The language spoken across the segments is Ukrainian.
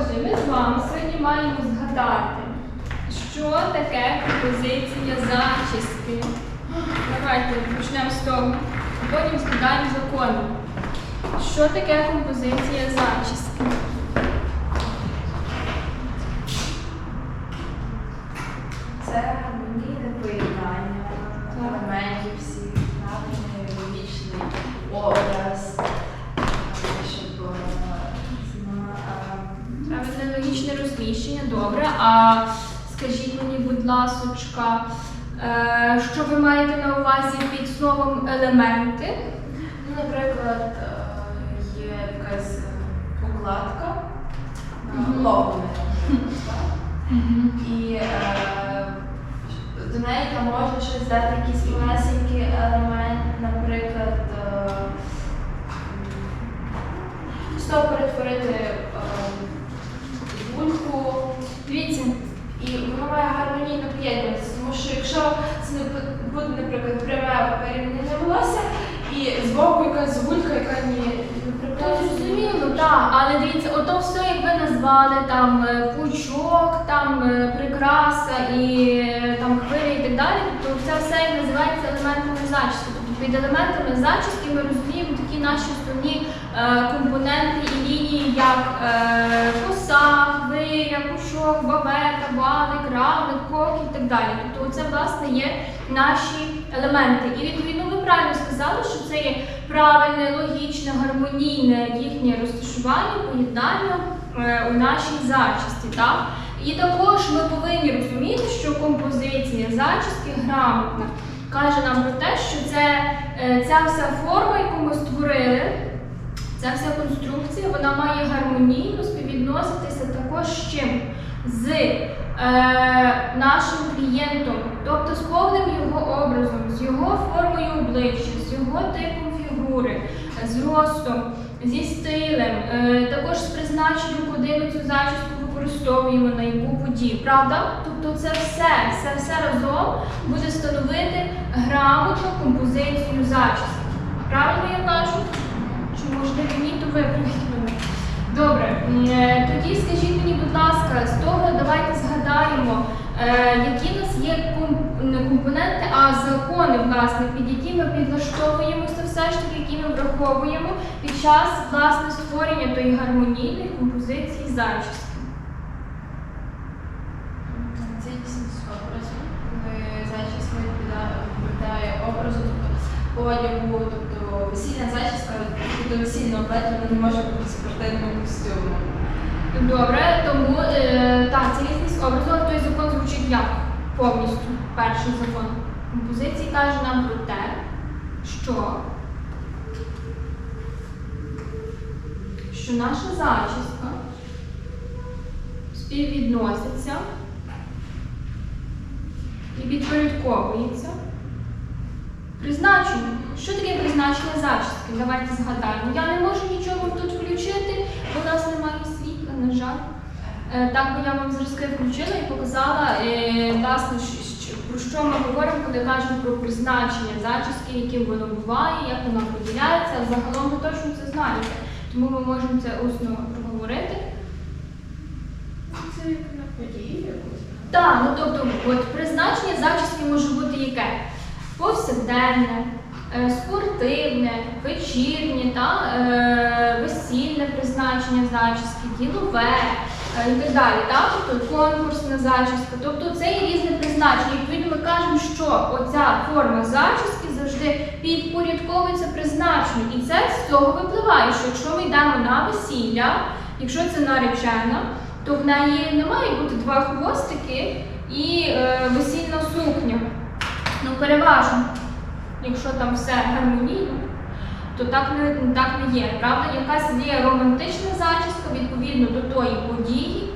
Отже, ми з вами сьогодні маємо згадати, що таке композиція зачіски. Давайте почнемо з того, а потім згадаємо закони. Що таке композиція зачіски? Ласочка, е, що ви маєте на увазі під словом елементи? ну, наприклад, е, є якась е, укладка, Мгм. ловне, і до неї там можна щось дати якийсь малесенький елемент, наприклад, з того перетворити гульку. Дивіться, І воно має гармонійно поєднуватися, тому що якщо це не буде, наприклад, пряме перемінене волосся і збоку якась гулька, яка ні не зрозуміло, так, але дивіться, ото все, як ви назвали, там е, пучок, там е, прикраса і е, там хвиля і так далі, тобто це все як називається елементами зачіски. Тобто під елементами зачіски ми розуміємо наші основні е, компоненти і лінії, як е, коса, хвиля, пушок, бавета, балик, равлик, кок і так далі. Тобто це власне є наші елементи. І відповідно ви правильно сказали, що це є правильне, логічне, гармонійне їхнє розташування, поєднання е, у нашій зачісті. Так? І також ми повинні розуміти, що композиція зачіски грамотна каже нам про те, що це, е, ця вся форма, яку ми створили, ця вся конструкція, вона має гармонійно співвідноситися також з чим? З е, нашим клієнтом, тобто з повним його образом, з його формою обличчя, з його типом фігури, з ростом, зі стилем, е, також з призначенням, куди ми цю зачіску використовуємо, на яку подію, правда? Тобто це все, це все разом буде становити грамотну композицію зачіски. Правильно я кажу? Чи можливо ні, то виправіть мене. Добре, е, тоді скажіть мені, будь ласка, з того давайте згадаємо, е, які в нас є компоненти, а закони, власне, під які ми підлаштовуємося все ж таки, які ми враховуємо під час власне створення тої гармонійної композиції зачіски. Цілісність образу, коли зачіска відповідає відповідає образу, тобто одягу, тобто весільна зачіска до весільного плаття вона не може бути спортивним костюмом. Добре, тому е, так, цілісність образу, але той закон звучить як повністю. Перший закон композиції каже нам про те, що, що наша зачіска співвідноситься і підпорядковується призначенню. Що таке призначення зачіски? Давайте згадаємо. Я не можу нічого тут включити, бо у нас немає світла, на жаль. Е, Так би я вам зразки включила і показала, е, власне, про що ми говоримо, коли кажемо про призначення зачіски, яким воно буває, як воно поділяється. Загалом ви точно це знаєте. Тому ми можемо це усно проговорити. Це як на події якось. Так, ну тобто, от призначення зачіски може бути яке? Повсякденне, е, спортивне, вечірнє, та, е, весільне призначення зачіски, ділове е, і так далі. Та? Тобто конкурсна зачіска. Тобто це є різне призначення. Відповідно, ми кажемо, що оця форма зачіски завжди підпорядковується призначенню. І це з цього випливає, що якщо ми йдемо на весілля, якщо це наречена, то в неї не має бути два хвостики і весільна сукня. Ну, переважно, якщо там все гармонійно, то так не, так не є. Правда, якась є романтична зачіска відповідно до тої події.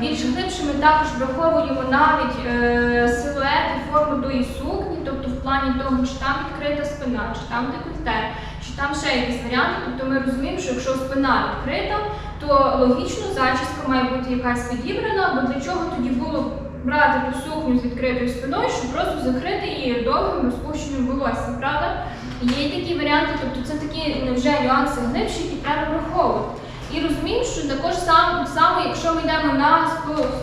Більш глибше ми також враховуємо навіть е, силует і форму тої сукні, тобто в плані того, чи там відкрита спина, чи там декольте, чи там ще якісь варіанти. Тобто ми розуміємо, що якщо спина відкрита, то логічно зачіска має бути якась підібрана, бо для чого тоді було брати ту сукню з відкритою спиною, щоб просто закрити її довгим розпущеним волоссям, правда? Є й такі варіанти, тобто це такі вже нюанси глибші, які треба враховувати. І розуміємо, що також сам, саме, якщо ми йдемо на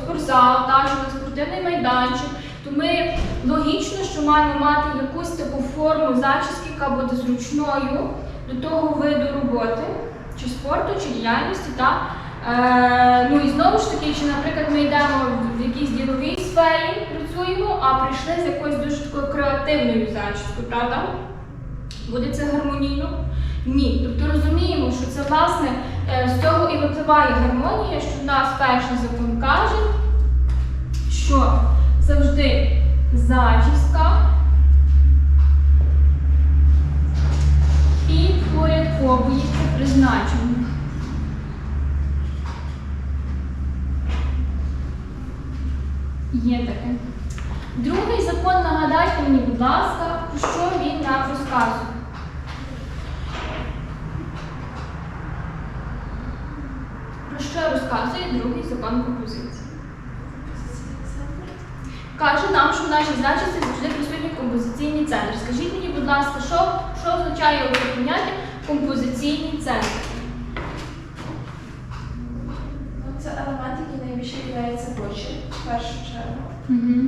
спортзал, та, на спортивний майданчик, то ми логічно, що маємо мати якусь таку форму зачіски, яка буде зручною до того виду роботи, чи спорту, чи діяльності. Та. Е, ну і знову ж таки, чи, наприклад, ми йдемо в якійсь діловій сфері, працюємо, а прийшли з якоюсь дуже такою креативною зачіскою, правда? Буде це гармонійно? Ні. Тобто розуміємо, що це власне е, з цього і випливає гармонія, що в нас перший закон каже, що завжди зачіска підпорядковується призначенню. Є таке. Другий закон, нагадайте мені, будь ласка, про що він нам розказує. Про що розказує другий закон композиції? Каже нам, що в нашій зачісті завжди присутній композиційний центр. Скажіть мені, будь ласка, що, що означає це поняття композиційний центр? В першу чергу. Угу.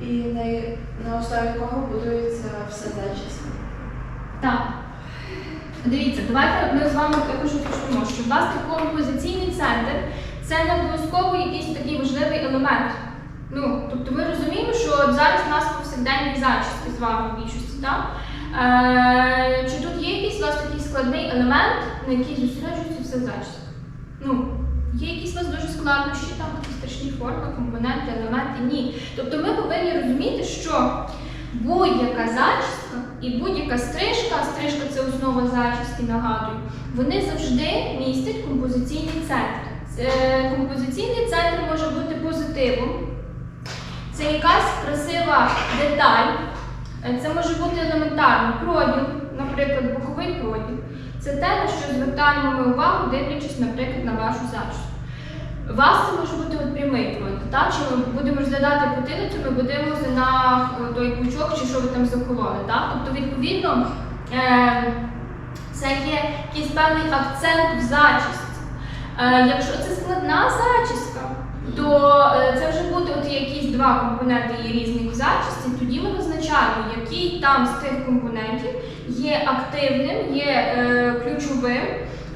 І на, на основі якого будується все зачіска. Так. Дивіться, давайте ми з вами також уточнимо, що у власне композиційний центр це не обов'язково якийсь такий важливий елемент. Ну, тобто ми розуміємо, що зараз у нас повсякденні зачіски з вами в більшості, так? Е, чи тут є якийсь у вас такий складний елемент, на який зосереджується все зачіска? Ну, є якісь у вас дуже складнощі, там такі страшні форми, компоненти, елементи? Ні. Тобто ми повинні розуміти, що будь-яка зачіска і будь-яка стрижка, стрижка це основа зачіски, нагадую, вони завжди містять композиційний центр. Композиційний центр може бути позитивом. Це якась красива деталь. Е, Це може бути елементарно проділ, наприклад, боковий проділ. Це те, на що звертаємо ми увагу, дивлячись, наприклад, на вашу зачіску. Вас це може бути от прямий проділ. Так? Чи ми будемо розглядати потилицю, ми подивимося на е, той пучок, чи що ви там закололи. Так? Тобто, відповідно, е, це є якийсь певний акцент в зачісці. Е, Якщо це складна зачіска, то це якісь два компоненти є різних в зачісці. Тоді ми визначаємо, який там з тих компонентів є активним, є е, ключовим,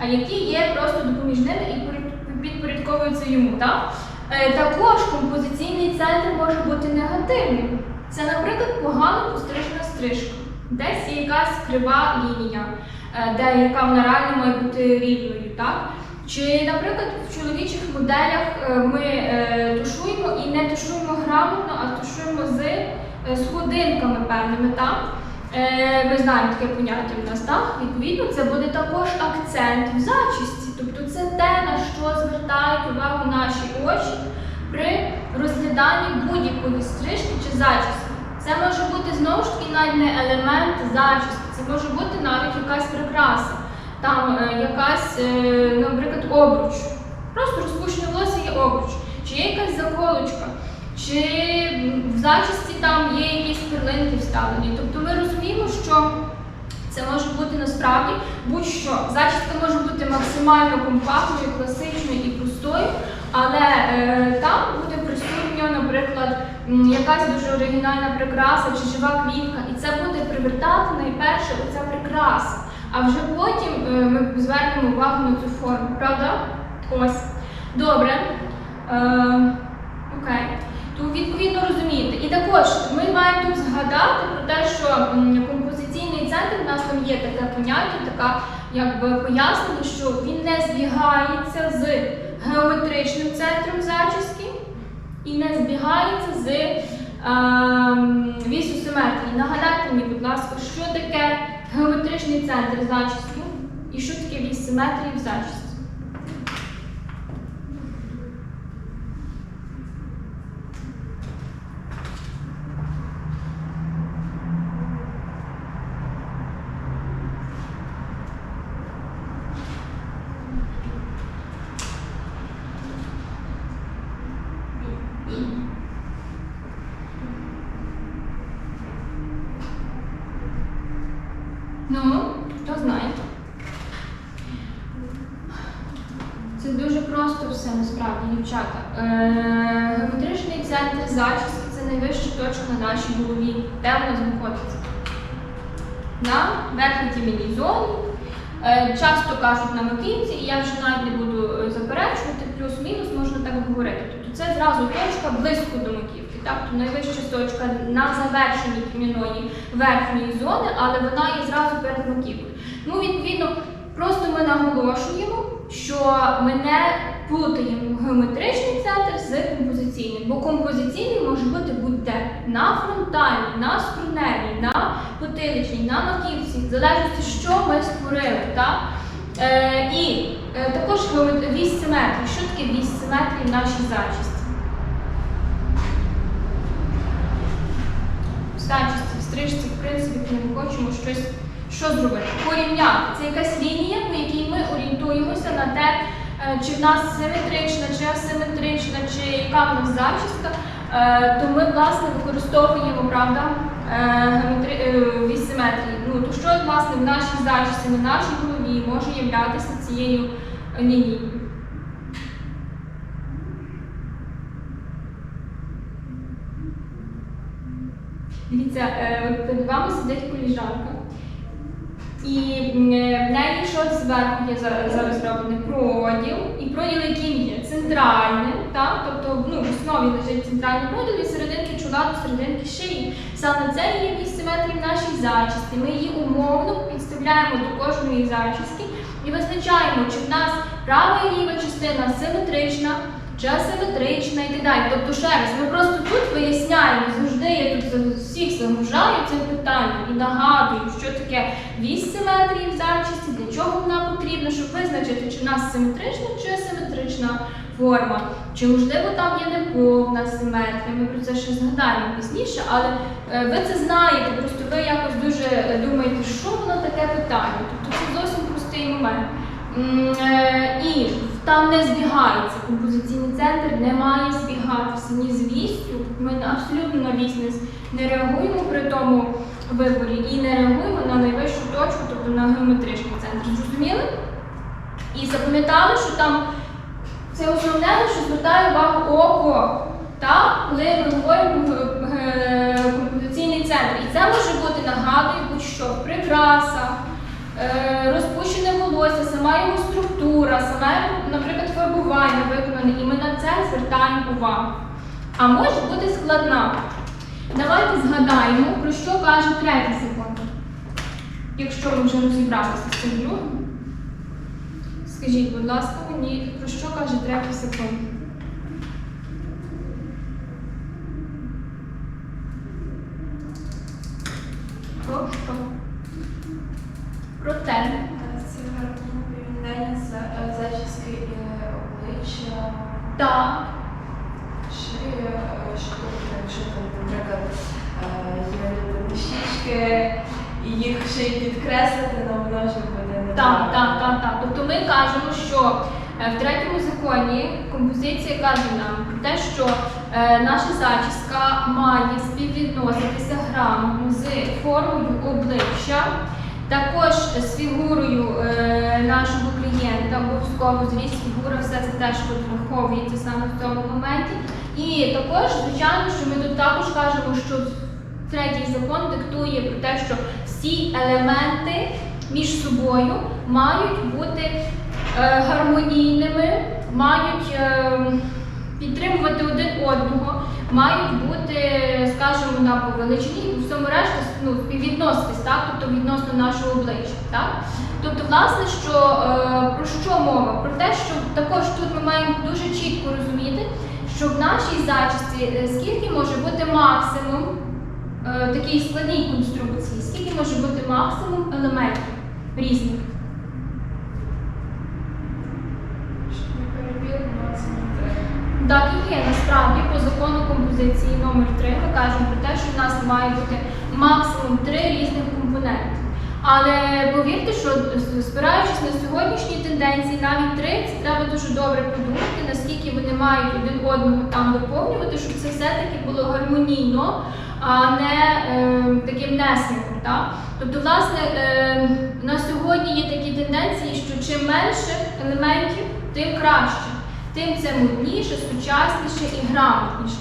а які є просто допоміжними і поряд- підпорядковуються йому. Так? Е, також композиційний центр може бути негативним. Це, наприклад, погано пострижена стрижка, десь є якась крива лінія, е, де яка вона реально має бути рівною. Так? Чи, наприклад, в чоловічих моделях е, ми е, тушуємо і не тушуємо грамотно, а тушуємо з е, сходинками певними. Так? Ми знаємо таке поняття в нас, так? Відповідно, це буде також акцент в зачісті. Тобто це те, на що звертають увагу наші очі при розгляданні будь-якої стрижки чи зачіски. Це може бути знову ж таки навіть не елемент зачіски, це може бути навіть якась прикраса, там е, якась, е, наприклад, обруч. Просто розпущене волосся є обруч, чи є якась заколочка, чи в зачісті там є якісь перлинки вставлені. Тобто ми розуміємо, що це може бути насправді будь-що. Зачіска може бути максимально компактною, класичною і простою, але е, там буде присутня, наприклад, якась дуже оригінальна прикраса чи жива квітка, і це буде привертати найперше оця прикраса. А вже потім е, ми звернемо увагу на цю форму, правда? Ось. Добре. Е, окей. То відповідно розумієте. І також ми маємо тут згадати про те, що композиційний центр у нас там є таке поняття, така якби пояснення, що він не збігається з геометричним центром зачіски і не збігається з ем, вісю. Нагадайте мені, будь ласка, що таке геометричний центр зачіску і що таке в симетрії в зачісці. Ну, хто знає? все насправді, дівчата. Е, геометричний центр зачіски це найвища точка на нашій голові. Де вона знаходиться? На верхній тімінній зоні. Е, часто кажуть на макінці, і я вже навіть не буду е, заперечувати, плюс-мінус можна так говорити. Тобто це зразу точка близько до маківки. Тобто найвища точка на завершенні тім'яної верхньої зони, але вона є зразу перед маківкою. Ну, відповідно, просто ми наголошуємо, що ми не плутаємо геометричний центр з композиційним, бо композиційний може бути будь-де на фронтальній, на скроневій, на потиличній, на маківці, в залежності, що ми створили. Так? Е, і е, також вісь симетрії. Що таке вісь симетрії в нашій зачісті? В зачісті, в стрижці, в принципі, ми хочемо щось що зробити? Порівняти. Це якась лінія, по якій ми орієнтуємося на те, е, чи в нас симетрична, чи асиметрична, чи яка в нас зачіска. Е, То ми, власне, використовуємо, правда, е, геометри... е, вісь симетрії. Ну, то що, власне, в нашій зачісті, на нашій голові може являтися цією лінією? Дивіться, е, перед вами сидить коліжанка. І е, в неї зверху за- зараз зроблений проділ, і проділ, яким є центральним, так? тобто ну, в основі лежить центральний проділ і серединки чола до серединки шиї. Саме це є місць симетрії в нашій зачісті. Ми її умовно підставляємо до кожної зачіски і визначаємо, чи в нас права і ліва частина симетрична, чи асиметрична і так далі. Тобто, ще раз, ми просто тут виясняємо, завжди я тут всіх загружаю цим питанням і нагадую, що таке вісь симетрії в зачісті, для чого вона потрібна, щоб визначити, чи в нас симетрична чи асиметрична форма, чи можливо там є неповна симетрія. Ми про це ще згадаємо пізніше, але е, ви це знаєте, просто ви якось дуже е, думаєте, що воно таке питання. Тобто це зовсім простий момент. Е, І там не збігається композиційний центр, не має збігатися ні з вістю. Ми абсолютно на вість не, реагуємо при тому виборі і не реагуємо на найвищу точку, тобто на геометричний центр. Зрозуміли? І запам'ятали, що там це основне, що звертає увагу око, так? коли ми говоримо е, композиційний центр. І це може бути, нагадую, будь-що в прикрасах, е, розпущене волосся, сама його структура, саме, наприклад, фарбування виконане, і ми на це звертаємо увагу. А може бути складна. Давайте згадаємо, про що каже третій закон. Якщо ми вже розібралися з цим другим. Скажіть, будь ласка, мені про що каже третій закон? Про що? Про те. Зачіски обличчя, Так. шиї, е, якщо там, наприклад, е, є щічки, і їх ще й підкреслити, то воно вже буде не Так, так, так, так. Тобто ми кажемо, що е, в третьому законі композиція каже нам про те, що е, наша зачіска має співвідноситися грамотно з формою обличчя, також з фігурою е, нашого клієнта, обов'язково зріст фігура, все це теж враховується саме в цьому моменті. І також, звичайно, що ми тут також кажемо, що третій закон диктує про те, що всі елементи між собою мають бути е, гармонійними, мають е, підтримувати один одного, мають бути, скажімо, на по решті ну, відноситись, так? тобто відносно нашого обличчя. Так? Тобто, власне, що, е, про що мова? Про те, що також тут ми маємо дуже чітко розуміти, що в нашій зачісті е, скільки може бути максимум е, такій складній конструкції, скільки може бути максимум елементів різних. Щоб не перебіг, максимум три. Так і є. Насправді по закону композиції номер 3 ми кажемо про те, що в нас має бути максимум три різних компоненти. Але повірте, що спираючись на сьогоднішні тенденції, навіть три, це треба дуже добре подумати, наскільки вони мають один одного там доповнювати, щоб це все-таки було гармонійно, а не е, таким несміхом. Так? Тобто, власне, е, на сьогодні є такі тенденції, що чим менше елементів, тим краще. Тим це модніше, сучасніше і грамотніше.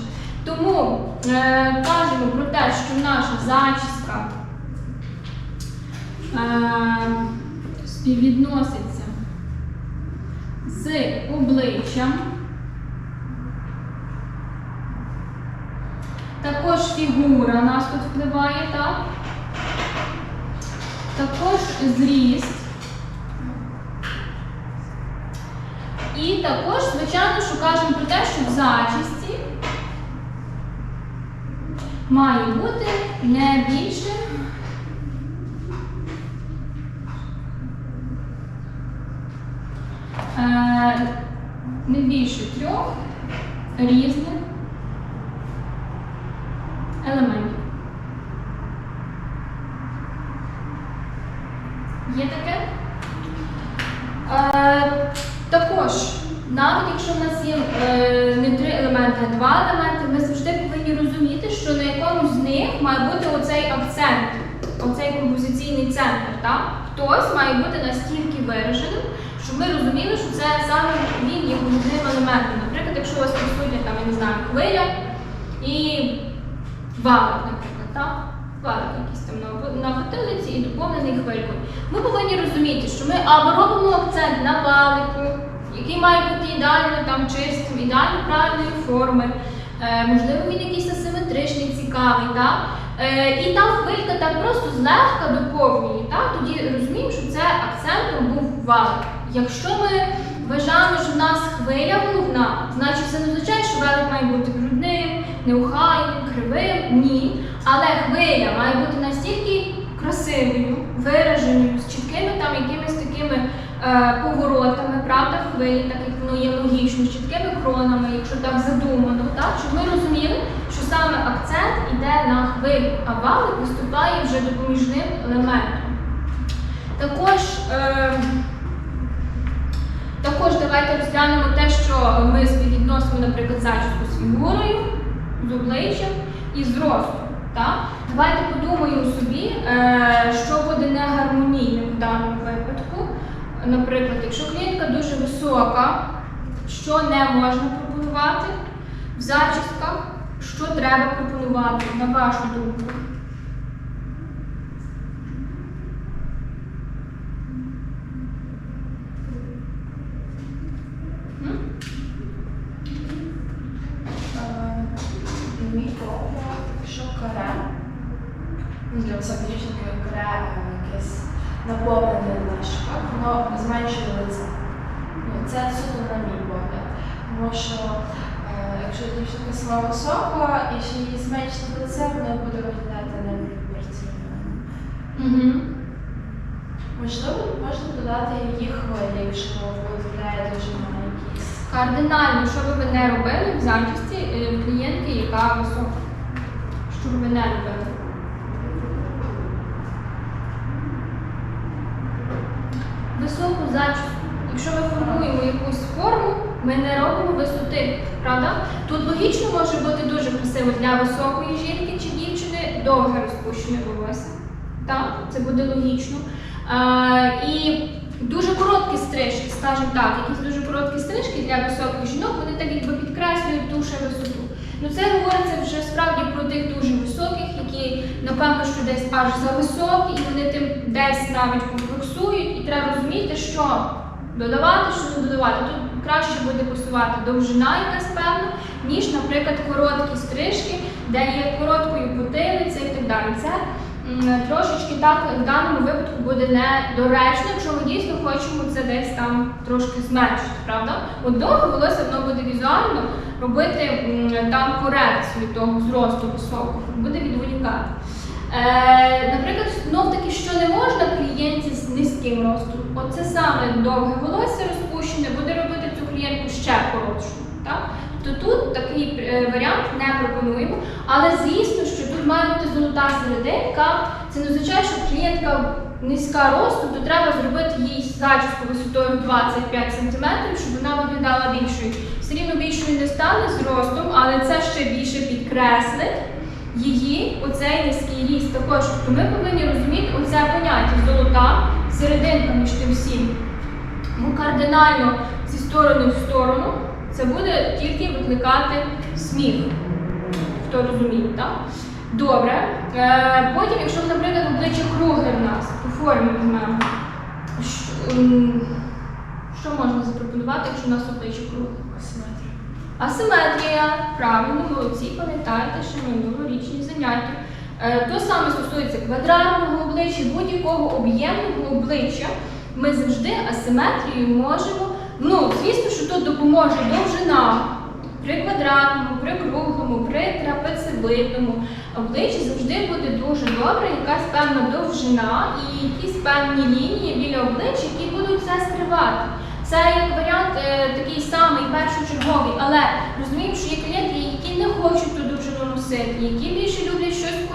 Тому е, кажемо про те, що наша зачіска е, співвідноситься з обличчям. Також фігура нас тут впливає, так? Також зріст. І також, звичайно, що кажемо про те, що в зачисті має бути не більше е, не більше трьох різних елементів. Є таке? Е, також, якщо в нас є е, не три елементи, а два елементи, ми завжди повинні розуміти, що на якомусь з них має бути оцей акцент, оцей композиційний центр. Хтось має бути настільки вираженим, щоб ми розуміли, що це саме він є головним елементом. Наприклад, якщо у вас присутня там, я не знаю, хвиля і валик, наприклад, так? Валик якийсь там на потилиці і доповнений хвилькою. Ми повинні розуміти, що ми або робимо акцент на валику, який має бути ідеально там чистим, ідеально правильної форми. Е, можливо, він якийсь асиметричний, цікавий, так? Е, і там хвилька так просто злегка доповнює, так? тоді розуміємо, що це акцентом був валик. Якщо ми вважаємо, що в нас хвиля головна, значить це не означає, що велик має бути брудним, неухайним, кривим. Ні. Але хвиля має бути настільки красивою, вираженою, з чіткими там якимись такими поворотами, правда, хвилі, так як воно є логічно, з чіткими кронами, якщо так задумано, так, щоб ми розуміли, що саме акцент іде на хвилю, а валик виступає вже допоміжним елементом. Також. Е, також давайте розглянемо те, що ми співвідносимо, наприклад, зачіску з фігурою, з обличчям і з ростом. Так? Давайте подумаємо собі, е, що буде негармонійним в даному випадку. Наприклад, якщо клієнтка дуже висока, що не можна пропонувати? В зачісках, що треба пропонувати, на вашу думку? Е, якщо каре, високої дівчинки каре е, якесь наповнене на шках, воно зменшує лице. Ну, це суто на мій погляд. Тому що е, якщо дівчинка сама висока і ще її зменшити лице, воно буде виглядати непропорційно. Угу. Можливо, можна додати її хвилі, якщо виявляє дуже на якісь. Кардинально, що би ви не робили в зачісті е, клієнтки, яка висока. Що ви не робили? Зачіску. Якщо ми формуємо якусь форму, ми не робимо висоти, правда? Тут логічно може бути дуже красиво для високої жінки чи дівчини довге розпущене волосся. Так, це буде логічно. А, і дуже короткі стрижки, скажімо так, якісь дуже короткі стрижки для високих жінок, вони так якби підкреслюють дуже висоту. Ну це говориться вже справді про тих дуже високих, які напевно що десь аж за високі, і вони тим десь навіть комплексують. І треба розуміти, що додавати, що не додавати. Тут краще буде пасувати довжина якась певна, ніж, наприклад, короткі стрижки, де є короткою потилиця і так далі. Це трошечки так в даному випадку буде недоречно, якщо ми дійсно хочемо це десь там трошки зменшити, правда? От довге волосся воно буде візуально робити там корекцію того зросту високого, буде відволікати. Е, наприклад, знов таки, що не можна клієнті низьким ростом. Оце саме довге волосся розпущене буде робити цю клієнтку ще коротшу. Так? То тут такий е, варіант не пропонуємо. Але звісно, що тут має бути золота серединка. Це не означає, що клієнтка низька росту, то треба зробити їй зачіску висотою 25 см, щоб вона виглядала більшою. Все рівно більшою не стане з ростом, але це ще більше підкреслить її оцей низький ріст. Також тобто ми повинні розуміти оце поняття золота серединка між тим всім. Ми кардинально зі сторони в сторону Це буде тільки викликати сміх. Хто розуміє, так? Добре. Е, потім, якщо, наприклад, обличчя кругле в нас, по формі візьмемо. Що, що можна запропонувати, якщо у нас обличчя кругле? Асиметрія. Асиметрія, правильно, молодці, пам'ятаєте, що минулорічні заняття. Е, То саме стосується квадратного обличчя, будь-якого об'ємного обличчя. Ми завжди асиметрію можемо. Ну, звісно, що тут допоможе довжина. При квадратному, при круглому, при трапецевидному обличчі завжди буде дуже добре, якась певна довжина і якісь певні лінії біля обличчя, які будуть це скривати. Це як варіант е, такий самий першочерговий, але розуміємо, що є клієнти, які не хочуть ту довжину носити, які більше люблять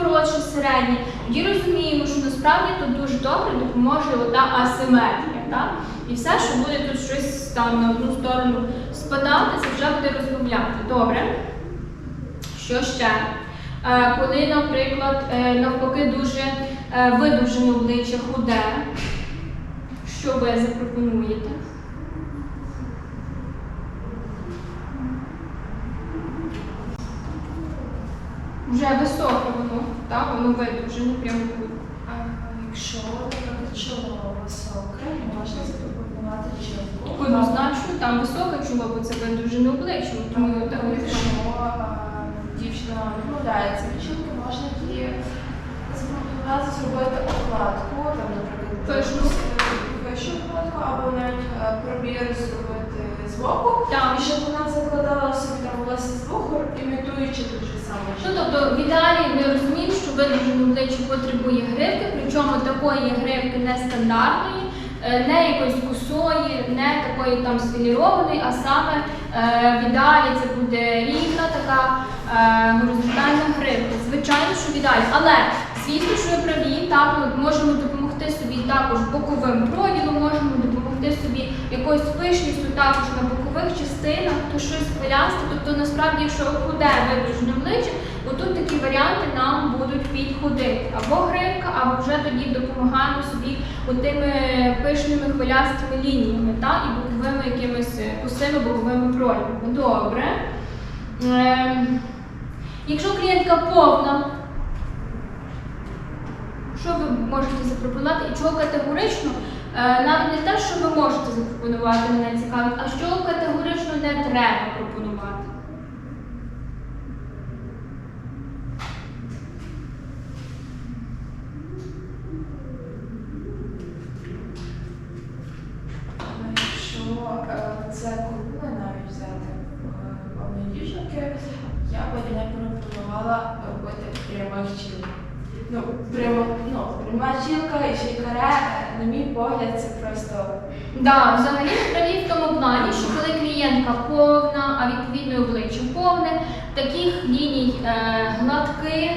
коротше, середнє. Тоді розуміємо, що насправді тут дуже добре допоможе ота асиметрія. Так? І все, що буде тут щось там на одну сторону спадати, це вже буде розмовляти. Добре. Що ще? Е, коли, наприклад, е, навпаки дуже е, видовжене обличчя худе, що ви запропонуєте? Вже високе воно, так? Воно видовжене, прямо тут. А якщо, чоло високе, можна запропонувати чолку. Однозначно, там високе чоло, бо це видовжене обличчя, тому Тому так якщо а, дівчина відмовляється від чолки, можна її запропонувати зробити окладку, там, наприклад, вищу окладку, або навіть е, пробір зробити Там І щоб вона закладала собі там волосся з боку, імітуючи те ж саме. Ну, тобто, в ідеалі ми розуміємо, що видовжене обличчя потребує гривки, причому такої гривки не стандартної, е, не якоїсь косої, не такої там сфілірованої, а саме е, в ідеалі це буде рівна така е, горизонтальна гривка. Звичайно, що в ідеалі. Але звісно, що ви праві, так, ми можемо допомогти собі також боковим проділом, можемо допомогти собі якоюсь пишністю також на бокових частинах, то щось хвилясте. Тобто, насправді, якщо худе видовжене обличчя, отут такі варіанти нам будуть підходити. Або гривка, або вже тоді допомагаємо собі отими пишними хвилястими лініями та, і боковими якимись е, косими боковими проявами. Добре. Е, якщо клієнтка повна, що ви можете запропонувати і чого категорично? Е, навіть не те, що ви можете запропонувати, мене цікавить, а що категорично не треба пропонувати. А Якщо е, це кругле навіть взяти е, повної дівчинки, я би не пропонувала робити прямих чіл. Ну, прямо, ну, пряма чілка і ще й каре, на мій погляд, це просто Да, взагалі праві в тому плані, що коли клієнтка повна, а відповідно і обличчя повне, таких ліній е, гладких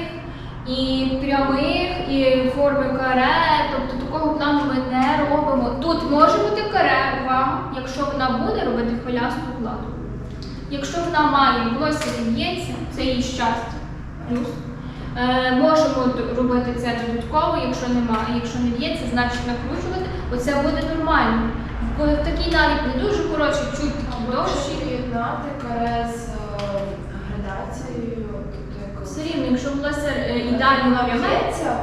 і прямих, і форми каре, тобто такого плану ми не робимо. Тут може бути каре, увага, якщо вона буде робити хвилясту укладку. Якщо вона має волосся не в'ється, це її щастя. Плюс. Е, можемо робити це додатково, якщо немає, якщо не в'ється, значить накручувати. Оце буде нормально. В в такій навіть не дуже коротші, чуть такі довші. поєднати каре з е, градацією, тобто. Все рівно, якщо волосся е, ідеально Воно пряме, в'ється,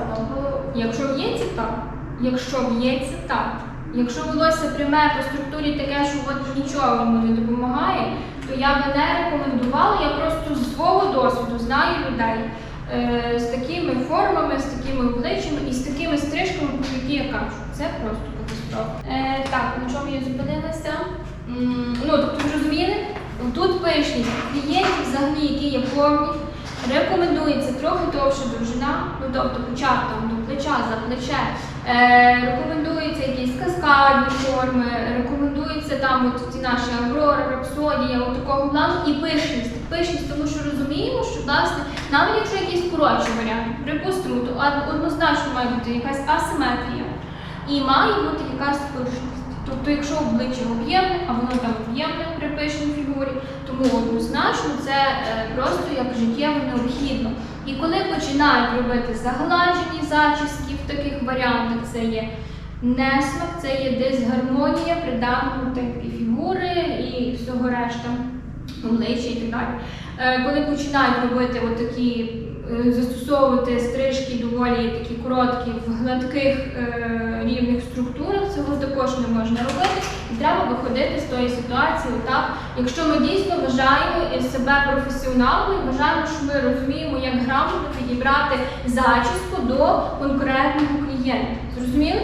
якщо в'ється, так. Якщо в'ється, так. Якщо волосся пряме по структурі таке, що от нічого йому не допомагає, то я би не рекомендувала. Я просто з свого досвіду знаю людей е, з такими формами, з такими обличчями і з такими стрижками, про які я кажу. Це просто катастрофа. Е, так, на чому я зупинилася? Ну, тобто, ви розуміли? Тут пишність клієнтів, взагалі, які є формі, рекомендується трохи довша довжина, ну тобто почав там до плеча, за плече. Е, рекомендуються якісь каскадні форми, рекомендується там от ці наші Аврора, Рапсодія, от такого плану і пишність. Пишність, тому що розуміємо, що власне навіть якщо якийсь коротший варіант, припустимо, то однозначно має бути якась асиметрія і має бути якась пишність. Тобто, якщо обличчя об'ємне, а воно там об'ємне при пишній фігурі, тому однозначно це е, просто як життєво необхідно. І коли починають робити загладжені зачіски в таких варіантах, це є несмак, це є дисгармонія при фігури і всього решта. обличчя і так далі. Е, Коли починають робити отакі, е, застосовувати стрижки доволі такі короткі в гладких е, рівних структурах, цього також не можна робити. І треба виходити з тої ситуації так, якщо ми дійсно вважаємо себе професіоналами вважаємо, що ми розуміємо, як грамотно підібрати зачіску до конкретного клієнта. Зрозуміли?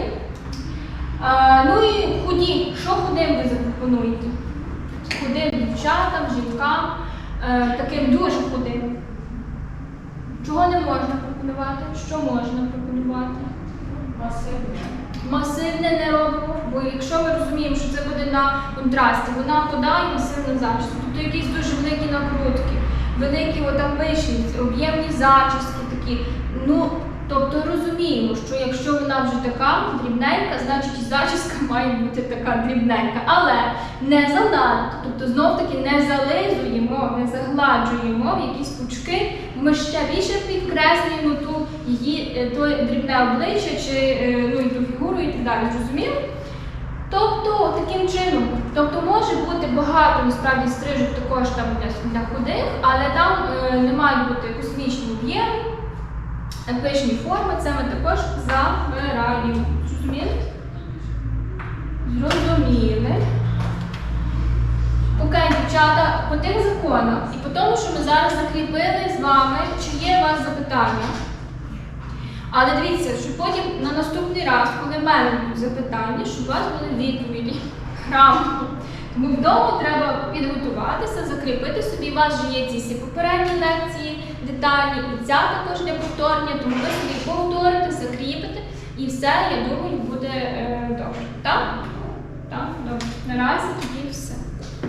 Е, ну і худі. Що худим ви запропонуєте? Худим дівчатам, жінкам, е, таким дуже худим. Чого не можна пропонувати? Що можна пропонувати? Масивне. Масивне не робимо, бо якщо ми розуміємо, що це буде на контрасті, вона худа і масивна зачіска. Тобто якісь дуже великі накрутки, великі ота пишність, об'ємні зачіски такі. Ну, тобто розуміємо, що якщо вона вже така дрібненька, значить і зачіска має бути така дрібненька. Але не занадто. Тобто знов таки не зализуємо, не загладжуємо в якісь пучки, ми ще більше підкреслюємо ту її е, то дрібне обличчя чи е, ну, і ту фігуру і так далі. Зрозуміло? Тобто таким чином, тобто може бути багато насправді стрижок також там для худих, але там е, не мають бути космічні об'єми, е, пишні форми, це ми також забираємо. Зрозуміли? Зрозуміли. Окей, дівчата, по тих законах і по тому, що ми зараз закріпили з вами, чи є у вас запитання? Але дивіться, що потім на наступний раз, коли в мене будуть запитання, щоб у вас були відповіді грамотно. Тому вдома треба підготуватися, закріпити собі. У вас вже є ці всі попередні лекції детальні, і ця також для повторення, тому ви собі повторите, закріпите, і все, я думаю, буде е, добре. Так? Так, добре. Наразі тоді все.